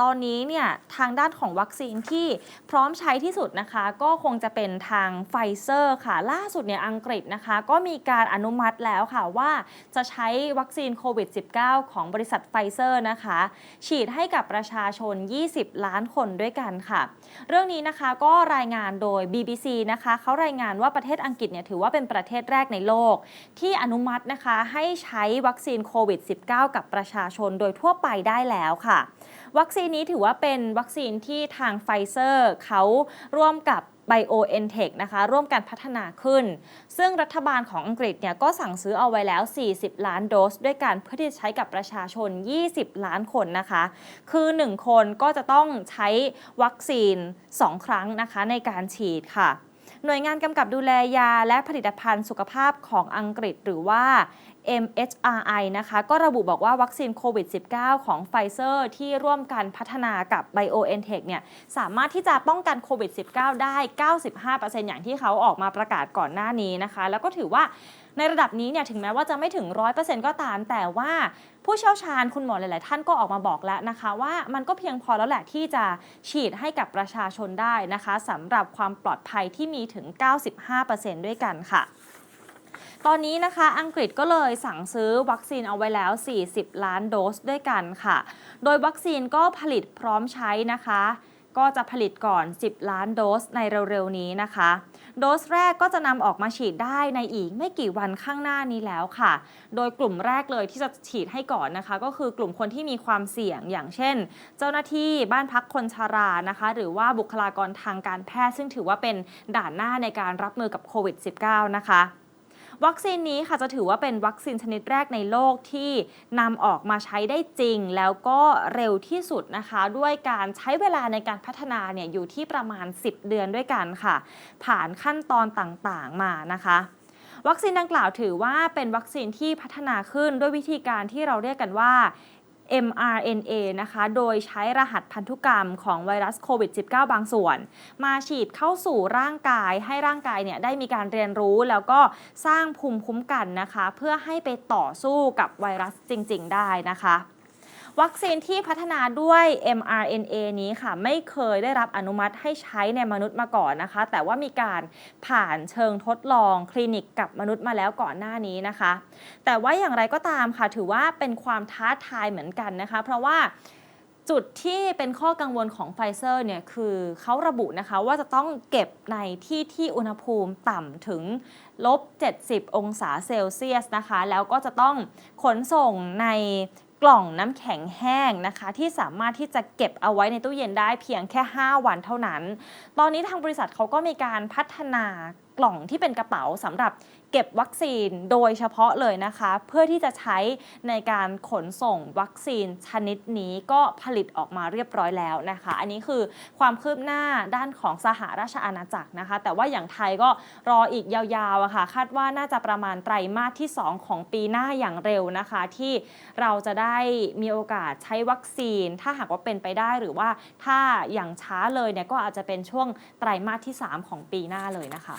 ตอนนี้เนี่ยทางด้านของวัคซีนที่พร้อมใช้ที่สุดนะคะ ก็คงจะเป็นทางไฟเซอร์ค่ะ ล่าสุดเนี่ยอังกฤษนะคะ ก็มีการอนุมัติแล้วค่ะว่าจะใช้วัคซีนโควิด -19 ของบริษัทไฟเซอร์นะคะ ฉีดให้กับประชาชน 20 ล้านคนด้วยกันค่ะ เรื่องนี้นะคะก็รายงานโดย BBC นะคะเขารายงานว่าประเทศอังกฤษเนี่ยถือว่าเป็นประเทศแรกในโลก ที่อนุมัตินะคะให้ใช้วัคซีนโควิด -19 กับประชาชนโดยทั่วไปได้แล้วค่ะ วัคซีนีนี้ถือว่าเป็นวัคซีนที่ทางไฟเซอร์เขาร่วมกับ BioNTech นะคะ ร่วมกันพัฒนาขึ้น ซึ่งรัฐบาลของอังกฤษเนี่ยก็สั่งซื้อเอาไว้แล้ว 40 ล้านโดส ด้วยกันเพื่อที่จะใช้กับประชาชน 20 ล้านคนนะคะ คือ 1 คนก็จะต้องใช้วัคซีน 2 ครั้งนะคะในการฉีดค่ะหน่วยงานกำกับดูแลยาและผลิตภัณฑ์สุขภาพของอังกฤษหรือว่า MHRI นะคะ ก็ระบุบอกว่าวัคซีนโควิด -19 ของไฟเซอร์ที่ร่วมกันพัฒนากับ BioNTech เนี่ยสามารถที่จะป้องกันโควิด -19 ได้ 95%อย่างที่เขาออกมาประกาศก่อนหน้านี้นะคะ แล้วก็ถือว่าในระดับนี้เนี่ยถึงแม้ว่าจะไม่ถึง 100%ก็ตาม แต่ว่าผู้เชี่ยวชาญคุณหมอหลาย ๆ ท่านก็ออกมาบอกแล้วนะคะ ว่ามันก็เพียงพอแล้วแหละที่จะฉีดให้กับประชาชนได้นะคะสำหรับความปลอดภัยที่มีถึง 95%ด้วยกันค่ะ ตอนนี้นะคะอังกฤษก็เลยสั่งซื้อวัคซีนเอาไว้แล้ว 40 ล้านโดสด้วยกันค่ะ โดยวัคซีนก็ผลิตพร้อมใช้นะคะก็จะผลิตก่อน 10 ล้านโดสในเร็วๆ นี้นะคะ โดสแรกก็จะนำออกมาฉีดได้ในอีกไม่กี่วันข้างหน้านี้แล้วค่ะ โดยกลุ่มแรกเลยที่จะฉีดให้ก่อนนะคะ ก็คือกลุ่มคนที่มีความเสี่ยงอย่างเช่น เจ้าหน้าที่บ้านพักคนชรานะคะ หรือว่าบุคลากรทางการแพทย์ ซึ่งถือว่าเป็นด่านหน้าในการรับมือกับโควิด -19 นะคะ วัคซีนนี้ค่ะจะถือว่าเป็นวัคซีนชนิดแรกในโลกที่นำออกมาใช้ได้จริง แล้วก็เร็วที่สุดนะคะ ด้วยการใช้เวลาในการพัฒนาเนี่ยอยู่ที่ประมาณ 10 เดือนด้วยกันค่ะ ผ่านขั้นตอนต่างๆมานะคะวัคซีนดังกล่าวถือว่าเป็นวัคซีนที่พัฒนาขึ้นด้วยวิธีการที่เราเรียกกันว่า mRNA นะคะ โดยใช้รหัสพันธุกรรมของไวรัสโควิด -19 บางส่วน มาฉีดเข้าสู่ร่างกายให้ร่างกายเนี่ยได้มีการเรียนรู้แล้วก็สร้างภูมิคุ้มกันนะคะ เพื่อให้ไปต่อสู้กับไวรัสจริง ๆ ได้นะคะ วัคซีนที่พัฒนาด้วย mRNA นี้ค่ะไม่เคยได้รับอนุมัติให้ใช้ในมนุษย์มาก่อนนะคะ แต่ว่ามีการผ่านเชิงทดลองคลินิกกับมนุษย์มาแล้วก่อนหน้านี้นะคะ แต่ว่าอย่างไรก็ตามค่ะถือว่าเป็นความท้าทายเหมือนกันนะคะ เพราะว่าจุดที่เป็นข้อกังวลของไฟเซอร์เนี่ยคือเขาระบุนะคะว่าจะต้องเก็บในที่ที่อุณหภูมิต่ำถึงลบ 70 องศาเซลเซียสนะคะ แล้วก็จะต้องขนส่งใน กล่องน้ำแข็งแห้งนะคะ ที่สามารถที่จะเก็บเอาไว้ในตู้เย็นได้เพียงแค่ 5 วันเท่านั้น ตอนนี้ทางบริษัทเขาก็มีการพัฒนากล่องที่เป็นกระเป๋าสำหรับเก็บวัคซีนโดยเฉพาะเลยนะคะ เพื่อที่จะใช้ในการขนส่งวัคซีนชนิดนี้ก็ผลิตออกมาเรียบร้อยแล้วนะคะ อันนี้คือความคืบหน้าด้านของสหราชอาณาจักรนะคะ แต่ว่าอย่างไทยก็รออีกยาวๆอะค่ะ คาดว่าน่าจะประมาณไตรมาสที่ 2 ของปีหน้าอย่างเร็วนะคะ ที่เราจะได้มีโอกาสใช้วัคซีน ถ้าหากว่าเป็นไปได้หรือว่าถ้าอย่างช้าเลยเนี่ยก็อาจจะเป็นช่วงไตรมาสที่ 3 ของปีหน้าเลยนะคะ